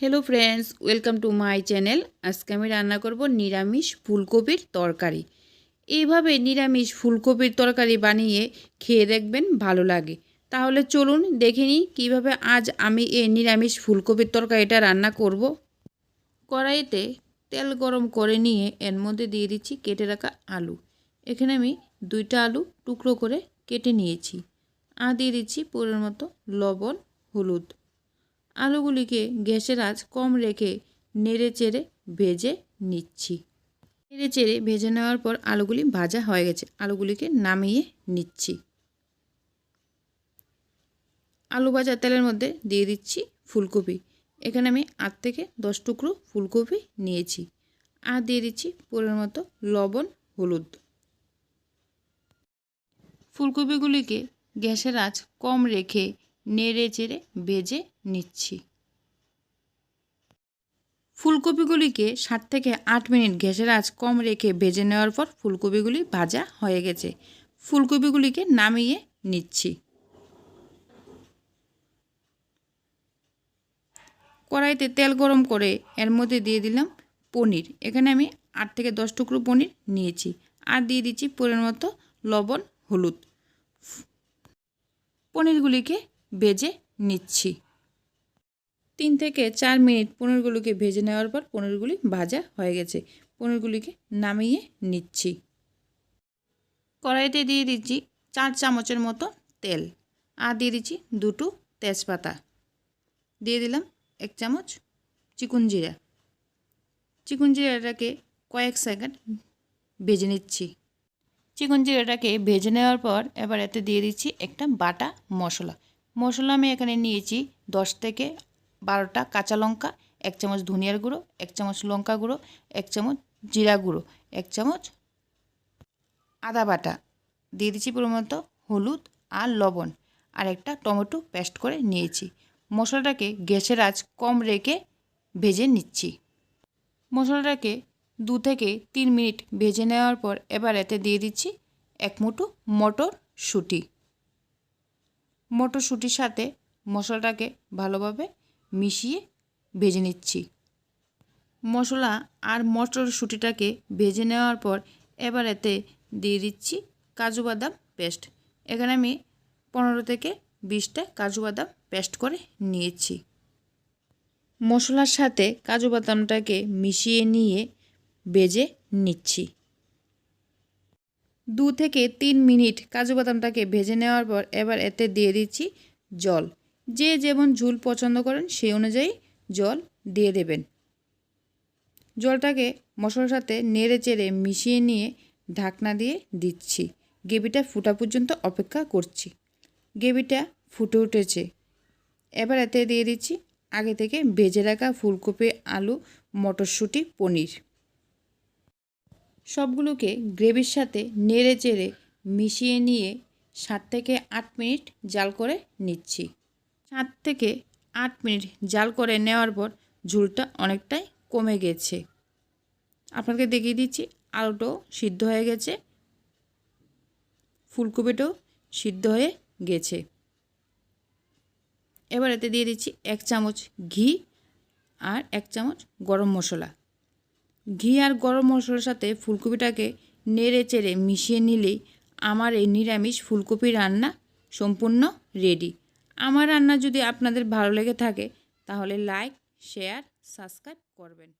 Hello friends welcome to my channel আজকে আমি রান্না করব নিরামিষ ফুলকপির তরকারি। এইভাবে নিরামিষ ফুলকপির তরকারি বানিয়ে খেয়ে দেখবেন ভালো লাগে। তাহলে চলুন দেখে নিই কীভাবে আজ আমি এই নিরামিষ ফুলকপির তরকারিটা রান্না করব। কড়াইতে তেল গরম করে নিয়ে এর মধ্যে দিয়ে দিচ্ছি কেটে রাখা আলু। এখানে আমি দুইটা আলু টুকরো করে কেটে নিয়েছি। আর দিয়ে দিচ্ছি পরের মতো লবণ, হলুদ। আলুগুলিকে গ্যাসের আঁচ কম রেখে নেড়ে চেড়ে ভেজে নিচ্ছি। নেড়ে চেড়ে ভেজে নেওয়ার পর আলুগুলি ভাজা হয়ে গেছে। আলুগুলিকে নামিয়ে নিচ্ছি। আলু ভাজা তেলের মধ্যে দিয়ে দিচ্ছি ফুলকপি। এখানে আমি আট থেকে দশ টুকরো ফুলকপি নিয়েছি আর দিয়ে দিচ্ছি পরের মতো লবণ, হলুদ। ফুলকপিগুলিকে গ্যাসের আঁচ কম রেখে নেড়ে চেড়ে ভেজে নিচ্ছি। ফুলকপিগুলিকে সাত থেকে আট মিনিট গ্যাসের আঁচ কম রেখে ভেজে নেওয়ার পর ফুলকপিগুলি ভাজা হয়ে গেছে। ফুলকপিগুলিকে নামিয়ে নিচ্ছি। কড়াইতে তেল গরম করে এর মধ্যে দিয়ে দিলাম পনির। এখানে আমি আট থেকে দশ টুকরো পনির নিয়েছি আর দিয়ে দিচ্ছি পরের মতো লবণ, হলুদ। পনিরগুলিকে ভেজে নিচ্ছি। তিন থেকে চার মিনিট পনিরগুলিকে ভেজে নেওয়ার পর পনিরগুলি ভাজা হয়ে গেছে। পনিরগুলিকে নামিয়ে নিচ্ছি। কড়াইতে দিয়ে দিচ্ছি চার চামচের মতো তেল আর দিয়ে দিচ্ছি দুটো তেজপাতা। দিয়ে দিলাম এক চামচ চিকুন জিরা। চিকুন জিরাটাকে কয়েক সেকেন্ড ভেজে নিচ্ছি। চিকন জিরাটাকে ভেজে নেওয়ার পর এবার এতে দিয়ে দিচ্ছি একটা বাটা মশলা। মশলা আমি এখানে নিয়েছি দশ থেকে বারোটা কাঁচা লঙ্কা, এক চামচ ধনিয়ার গুঁড়ো, এক চামচ লঙ্কা গুঁড়ো, এক চামচ জিরা গুঁড়ো, এক চামচ আদা বাটা। দিয়ে দিচ্ছি মতো হলুদ আর লবণ। আর একটা টমেটো পেস্ট করে নিয়েছি। মশলাটাকে গ্যাসের আঁচ কম রেখে ভেজে নিচ্ছি। মশলাটাকে দু থেকে তিন মিনিট ভেজে নেওয়ার পর এবার এতে দিয়ে দিচ্ছি এক মুঠো মটর শুটি মটরশুঁটির সাথে মশলাটাকে ভালোভাবে মিশিয়ে ভেজে নিচ্ছি। মশলা আর মটরশুঁটিটাকে ভেজে নেওয়ার পর এবার এতে দিয়ে দিচ্ছি কাজু বাদাম পেস্ট। এখানে আমি পনেরো থেকে বিশটা কাজু বাদাম পেস্ট করে নিয়েছি। মশলার সাথে কাজু বাদামটাকে মিশিয়ে নিয়ে বেজে নিচ্ছি। দু থেকে তিন মিনিট কাজু বাদামটাকে ভেজে নেওয়ার পর এবার এতে দিয়ে দিচ্ছি জল। যে যেমন ঝুল পছন্দ করেন সেই অনুযায়ী জল দিয়ে দেবেন। জলটাকে মশলার সাথে নেড়ে চেড়ে মিশিয়ে নিয়ে ঢাকনা দিয়ে দিচ্ছি। গ্রেভিটা ফুটা পর্যন্ত অপেক্ষা করছি। গ্রেভিটা ফুটে উঠেছে। এবার এতে দিয়ে দিচ্ছি আগে থেকে ভেজে রাখা ফুলকপি, আলু, মটরশুঁটি, পনির। সবগুলোকে গ্রেভির সাথে নেড়ে চেড়ে মিশিয়ে নিয়ে সাত থেকে আট মিনিট জাল করে নিচ্ছি। সাত থেকে আট মিনিট জাল করে নেওয়ার পর ঝুলটা অনেকটাই কমে গেছে। আপনাকে দেখিয়ে দিচ্ছি, আলুটাও সিদ্ধ হয়ে গেছে। ফুলকপিটাও সিদ্ধ হয়ে গেছে। এবার এতে দিয়ে দিচ্ছি এক চামচ ঘি আর এক চামচ গরম মশলা। ঘি আর গরম মশলার সাথে ফুলকপিটাকে নেড়ে চেড়ে মিশিয়ে নিলেই আমার এই নিরামিষ ফুলকপি রান্না সম্পূর্ণ রেডি আমার রান্না যদি আপনাদের ভালো লেগে থাকে, তাহলে লাইক শেয়ার সাবস্ক্রাইব করবেন।